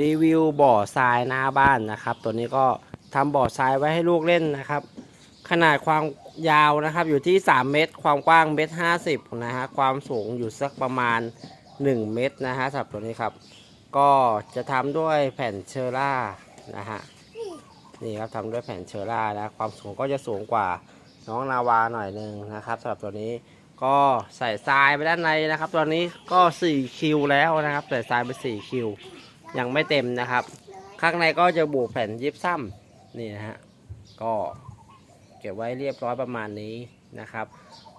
รีวิวบ่อทรายหน้าบ้านนะครับ ตัวนี้ก็ทำบ่อทรายไว้ให้ลูกเล่นนะครับ ขนาดความยาวนะครับอยู่ที่ 3 เมตร ความกว้างเมตรห้าสิบนะฮะความสูงอยู่สักประมาณ 1 เมตรนะฮะสำหรับตัวนี้ครับ ก็จะทำด้วยแผ่นเชอร่านะฮะนี่ครับทำด้วยแผ่นเชอร่านะความสูงก็จะสูงกว่าน้องนาวาหน่อยหนึ่งนะครับสำหรับตัวนี้ก็ใส่ทรายไปด้านในนะครับ ตอนนี้ก็4คิวแล้วนะครับ ใส่ทรายไป4คิว ยังไม่เต็มนะครับ ข้างในก็จะบุแผ่นยิบซ้ำนี่นะฮะก็เก็บไว้เรียบร้อยประมาณนี้นะครับ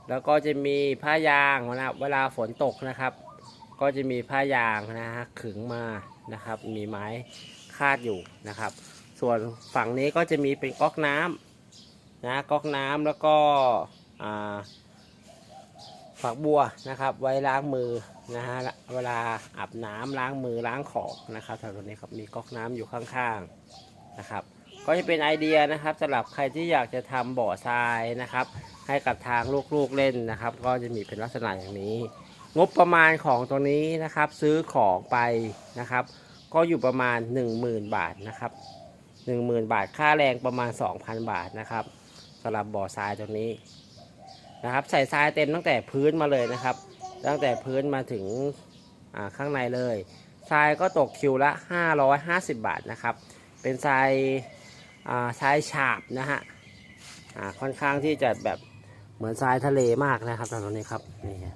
แล้วก็จะมีผ้ายางนะเวลาฝนตกนะครับ ก็จะมีผ้ายางนะฮะขึงมานะครับ มีไม้คาดอยู่นะครับ ส่วนฝั่งนี้ก็จะมีเป็นก๊อกน้ำนะก๊อกน้ำแล้วก็อ่า ฝักบัวนะครับ ไว้ล้างมือนะฮะเวลาอาบน้ำล้างมือล้างของนะครับแถวนี้ครับมีก๊อกน้ำอยู่ข้างๆนะครับ ก็จะเป็นไอเดียนะครับสำหรับใครที่อยากจะทำบ่อทรายนะครับ ให้กับทางลูกๆเล่นนะครับ ก็จะมีเป็นลักษณะอย่างนี้ งบประมาณของตัวนี้นะครับ ซื้อของไปนะครับ ก็อยู่ประมาณ 10,000 บาทนะครับ10,000 บาทค่าแรงประมาณ 2,000 บาทนะครับสำหรับบ่อทรายตัวนี้ นะครับ ใส่ทรายเต็มตั้งแต่พื้นมาเลยนะครับ ตั้งแต่พื้นมาถึงข้างในเลยทรายก็ตกคิวละ 550 บาทนะครับ เป็นทรายทรายฉาบนะฮะค่อนข้างที่จะแบบเหมือนทรายทะเลมากนะครับตรงนี้ครับนี่ฮะ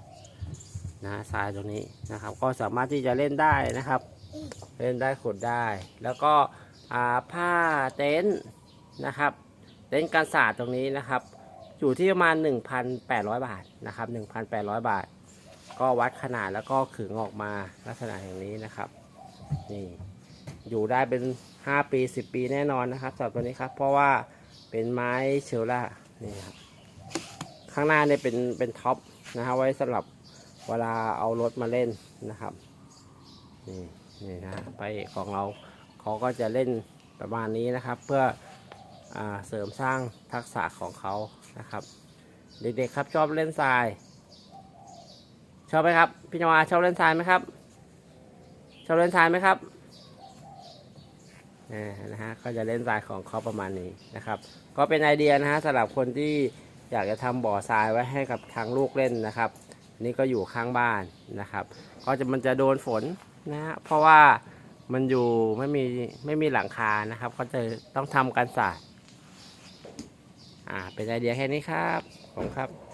นะทรายตรงนี้นะครับ ก็สามารถที่จะเล่นได้นะครับ เล่นได้ขุดได้ แล้วก็ผ้าเต็นท์นะครับ เต็นท์กันศาสตร์ตรงนี้นะครับ อยู่ที่ประมาณ 1,800 บาทนะครับ 1,800 บาท ก็วัดขนาดแล้วก็ขึงออกมาลักษณะอย่างนี้นะครับนี่อยู่ได้เป็น 5 ปี 10 ปีแน่นอนนะครับสำหรับตัวนี้ครับ เพราะว่าเป็นไม้เชลล่านี่ครับข้างหน้าเนี่ยเป็นเป็นท็อปนะฮะไว้สำหรับเวลาเอารถมาเล่นนะครับนี่นี่นะไปของเราเขาก็จะเล่นประมาณนี้นะครับ เพื่ออเสริมสร้างทักษะของเขา นะครับ เด็กๆครับชอบเล่นทราย ชอบไหมครับพี่นวาชอบเล่นทรายไหมครับ ชอบเล่นทรายไหมครับอ่นะฮะก็จะเล่นทรายของเขาประมาณนี้นะครับ ก็เป็นไอเดียนะฮะสำหรับคนที่อยากจะทำบ่อทรายไว้ให้กับทางลูกเล่นนะครับ นี่ก็อยู่ข้างบ้านนะครับ ก็จะมันจะโดนฝนนะฮะเพราะว่ามันอยู่ไม่มีไม่มีหลังคานะครับ ก็จะต้องทำกันศาส อ่าเป็นไอเดียแค่นี้ครับ ขอบคุณครับ